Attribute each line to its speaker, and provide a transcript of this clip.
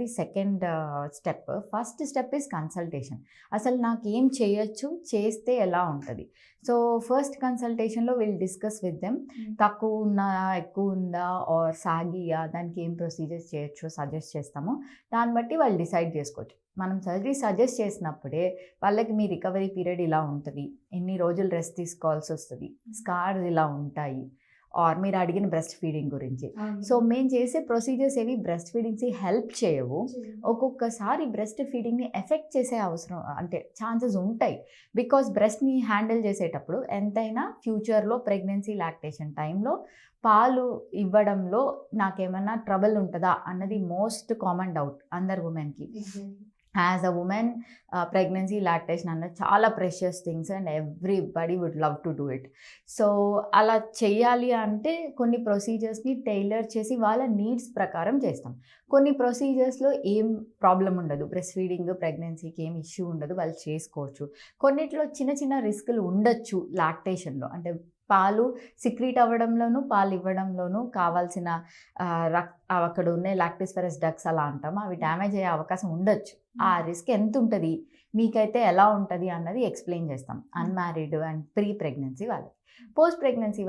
Speaker 1: అన్నది second step. First step is consultation. అసలు నాకు ఏం చేయొచ్చు చేస్తే ఎలా ఉంటుంది? సో ఫస్ట్ కన్సల్టేషన్లో విల్ డిస్కస్ విత్ దెమ్. తక్కువ ఉందా ఎక్కువ ఉందా ఆర్ సాగియా దానికి ఏం ప్రొసీజర్స్ చేయొచ్చు సజెస్ట్ చేస్తాము. దాన్ని బట్టి వాళ్ళు డిసైడ్ చేసుకోవచ్చు. మనం సర్జరీ సజెస్ట్ చేసినప్పుడే వాళ్ళకి మీ రికవరీ పీరియడ్ ఇలా ఉంటుంది. ఎన్ని రోజులు రెస్ట్ తీసుకోవాల్సి వస్తుంది. స్కార్స్ ఇలా ఉంటాయి. ఆర్ మీరు అడిగిన బ్రెస్ట్ ఫీడింగ్ గురించి. సో మేము చేసే ప్రొసీజర్స్ ఏవి? బ్రెస్ట్ ఫీడింగ్స్ హెల్ప్ చేయవు. ఒక్కొక్కసారి బ్రెస్ట్ ఫీడింగ్ని ఎఫెక్ట్ చేసే అవసరం అంటే ఛాన్సెస్ ఉంటాయి. బికాస్ బ్రెస్ట్ని హ్యాండిల్ చేసేటప్పుడు ఎంతైనా ఫ్యూచర్లో ప్రెగ్నెన్సీ లాక్టేషన్ టైంలో పాలు ఇవ్వడంలో నాకేమన్నా ట్రబుల్ ఉంటుందా? అన్నది మోస్ట్ కామన్ డౌట్ అందరు ఉమెన్కి as a woman pregnancy lactation అన్నది చాలా precious things and everybody would love to do it so అలా చేయాలి అంటే కొన్ని ప్రొసీజర్స్ని టైలర్ చేసి వాళ్ళ నీడ్స్ ప్రకారం చేస్తాం. కొన్ని ప్రొసీజర్స్లో ఏం ప్రాబ్లం ఉండదు. బ్రెస్ట్ ఫీడింగ్ ప్రెగ్నెన్సీకి ఏం ఇష్యూ ఉండదు. వాళ్ళు చేసుకోవచ్చు. కొన్నిట్లో చిన్న చిన్న రిస్కులు ఉండొచ్చు లాక్టేషన్లో అంటే పాలు సిక్రీట్ అవ్వడంలోనూ పాలు ఇవ్వడంలోనూ కావాల్సిన రక్ అక్కడ ఉన్న లాక్టిస్ఫెరస్ డక్స్ అలా అంటాం. అవి డ్యామేజ్ అయ్యే అవకాశం ఉండొచ్చు. ఆ రిస్క్ ఎంత ఉంటుంది మీకైతే ఎలా ఉంటుంది? అన్నది ఎక్స్ప్లెయిన్ చేస్తాం. అన్మ్యారీడ్ అండ్ ప్రీ ప్రెగ్నెన్సీ వాళ్ళకి. Post pregnancy